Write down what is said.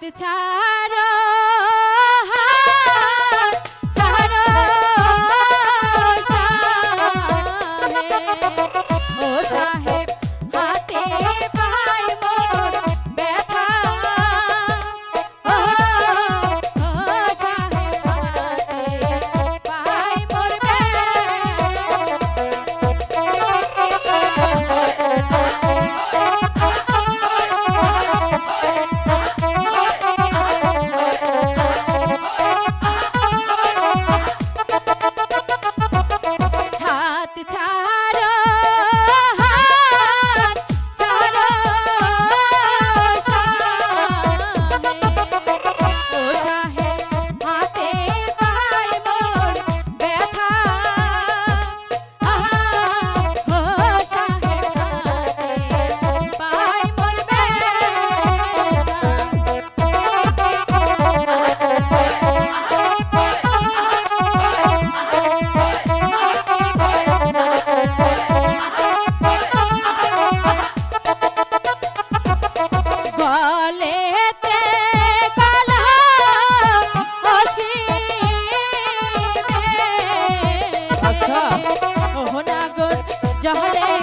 হাত ছাড়ো হাত ছাড়ো। जहले